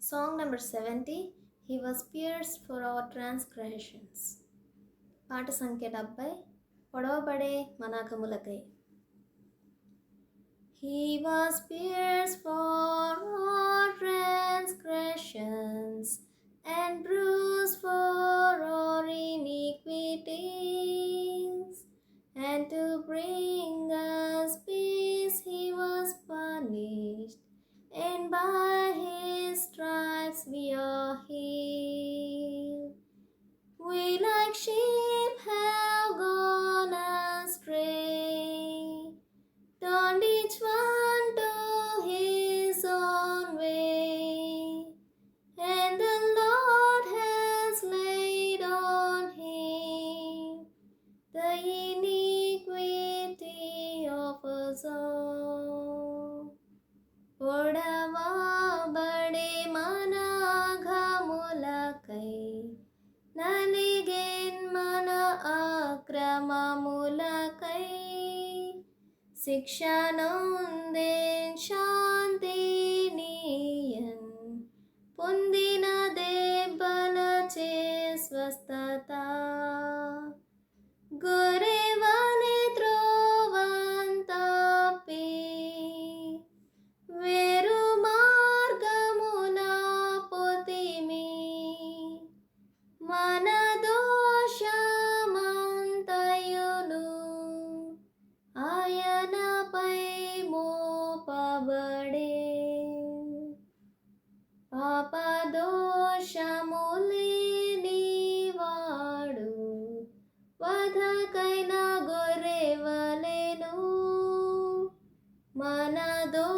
Song number seventy he was pierced for our transgressions పాట సంఖ్య డెబ్బై పొడవబడే మనాకములకై he was pierced for and by his stripes we are healed. పొడవబడే మన ఘములకై నలిగేన్ మన అక్రమములకై శిక్షనుందేన్ శాంతినియన్ పొందిన దెబ్బలచే స్వస్థత మోపబడే పాపదోషములేనివాడు వధకైన గొర్రెవలెను. మన దో